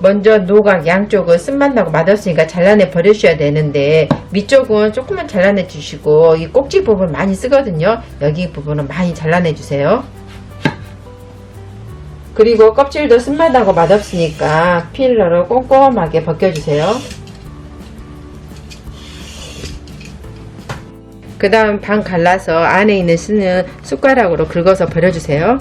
먼저 노각 양쪽은 쓴맛 나고 맛없으니까 잘라내 버리셔야 되는데 밑쪽은 조금만 잘라내 주시고 이 꼭지 부분 많이 쓰거든요. 여기 부분은 많이 잘라내 주세요. 그리고 껍질도 쓴맛나고 맛없으니까 필러로 꼼꼼하게 벗겨주세요. 그 다음 반 갈라서 안에 있는 스는 숟가락으로 긁어서 버려주세요.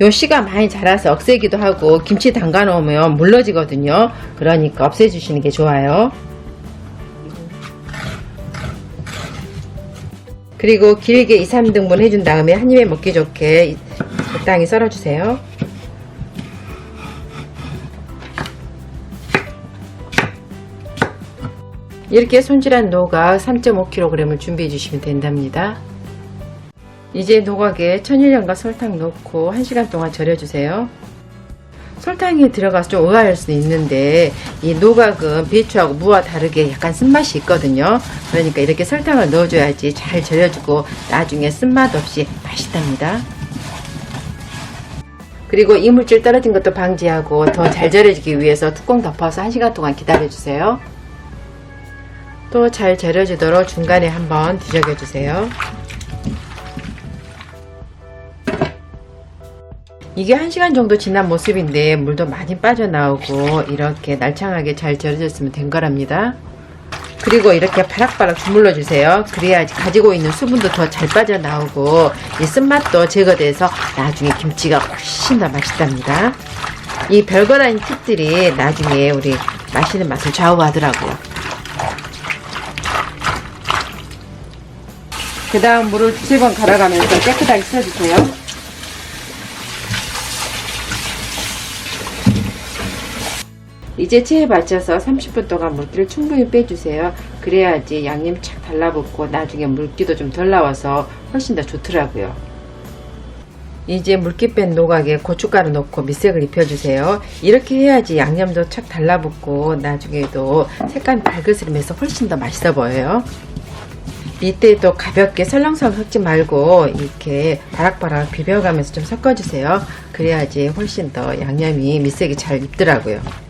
요 씨가 많이 자라서 억세기도 하고 김치 담가 놓으면 물러지거든요. 그러니까 없애주시는 게 좋아요. 그리고 길게 2, 3등분 해준 다음에 한 입에 먹기 좋게 적당히 썰어주세요. 이렇게 손질한 노각 3.5kg을 준비해 주시면 된답니다. 이제 노각에 천일염과 설탕 넣고 1시간 동안 절여주세요. 설탕이 들어가서 좀 의아할 수 있는데 이 노각은 배추하고 무와 다르게 약간 쓴맛이 있거든요. 그러니까 이렇게 설탕을 넣어줘야지 잘 절여주고 나중에 쓴맛 없이 맛있답니다. 그리고 이물질 떨어진 것도 방지하고 더 잘 절여지기 위해서 뚜껑 덮어서 1시간 동안 기다려주세요. 또 잘 절여지도록 중간에 한번 뒤적여주세요. 이게 1시간 정도 지난 모습인데 물도 많이 빠져나오고 이렇게 날창하게 잘 절여졌으면 된 거랍니다. 그리고 이렇게 바락바락 주물러 주세요. 그래야지 가지고 있는 수분도 더 잘 빠져나오고 이 쓴맛도 제거돼서 나중에 김치가 훨씬 더 맛있답니다. 이 아닌 팁들이 나중에 우리 맛있는 맛을 좌우하더라고요. 그 다음 물을 두세 번 갈아가면서 깨끗하게 써주세요. 이제 체에 받쳐서 30분 동안 물기를 충분히 빼주세요. 그래야지 양념 착 달라붙고 나중에 물기도 좀 덜 나와서 훨씬 더 좋더라고요. 이제 물기 뺀 노각에 고춧가루 넣고 밑색을 입혀주세요. 이렇게 해야지 양념도 착 달라붙고 나중에도 색감이 밝으스름해서 훨씬 더 맛있어 보여요. 밑에도 가볍게 설렁설렁 섞지 말고 이렇게 바락바락 비벼가면서 좀 섞어주세요. 그래야지 훨씬 더 양념이 밑색이 잘 입더라고요.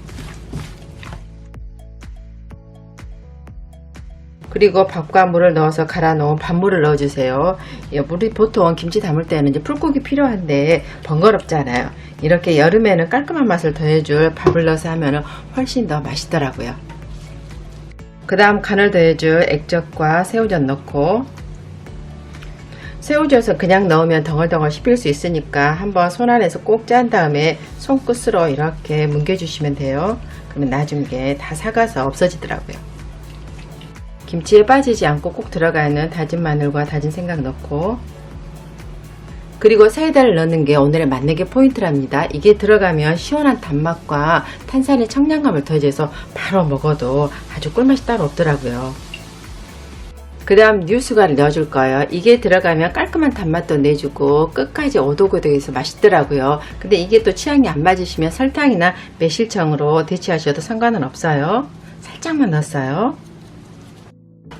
그리고 밥과 물을 넣어서 갈아 놓은 밥물을 넣어주세요. 이 물이 보통 김치 담을 때는 이제 풀국이 필요한데 번거롭잖아요. 이렇게 여름에는 깔끔한 맛을 더해줄 밥을 넣어서 하면 훨씬 더 맛있더라고요. 그 다음 간을 더해줄 액젓과 새우젓 넣고 새우젓은 그냥 넣으면 덩얼덩얼 씹힐 수 있으니까 한번 손 안에서 꼭 짠 다음에 손끝으로 이렇게 뭉개주시면 돼요. 그러면 나중에 다 사가서 없어지더라고요. 김치에 빠지지 않고 꼭 들어가는 다진 마늘과 다진 생강 넣고 그리고 사이다를 넣는 게 오늘의 맛내기 포인트랍니다. 이게 들어가면 시원한 단맛과 탄산의 청량감을 더해줘서 바로 먹어도 아주 꿀맛이 따로 없더라고요. 그 다음 뉴스가를 넣어줄 거예요. 이게 들어가면 깔끔한 단맛도 내주고 끝까지 오독오독해서 맛있더라고요. 근데 이게 또 취향이 안 맞으시면 설탕이나 매실청으로 대체하셔도 상관은 없어요. 살짝만 넣었어요.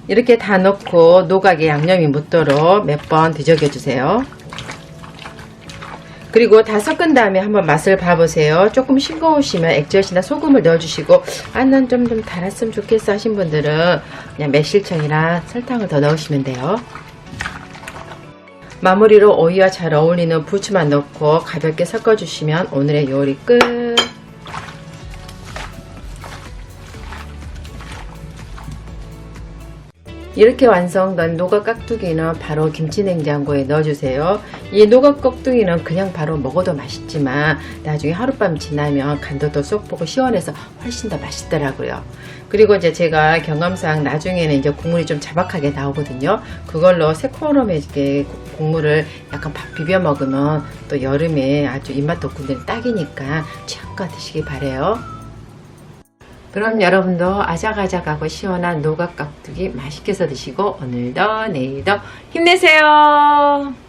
이렇게 다 넣고 노각에 양념이 묻도록 몇 번 뒤적여 주세요. 그리고 다 섞은 다음에 한번 맛을 봐보세요. 조금 싱거우시면 액젓이나 소금을 넣어주시고 아 난 좀 좀 달았으면 좋겠어 하신 분들은 그냥 매실청이나 설탕을 더 넣으시면 돼요. 마무리로 오이와 잘 어울리는 부추만 넣고 가볍게 섞어주시면 오늘의 요리 끝! 이렇게 완성된 노각 깍두기는 바로 김치 냉장고에 넣어주세요. 이 노각 깍두기는 그냥 바로 먹어도 맛있지만 나중에 하룻밤 지나면 간도 더 쏙 보고 시원해서 훨씬 더 맛있더라고요. 그리고 이제 제가 경험상 나중에는 이제 국물이 좀 자박하게 나오거든요. 그걸로 새콤하게 국물을 약간 밥 비벼 먹으면 또 여름에 아주 입맛 돋군데 딱이니까 취향껏 드시기 바래요. 그럼 여러분도 아작아작하고 시원한 노각 깍두기 맛있게 해서 드시고 오늘도 내일도 힘내세요.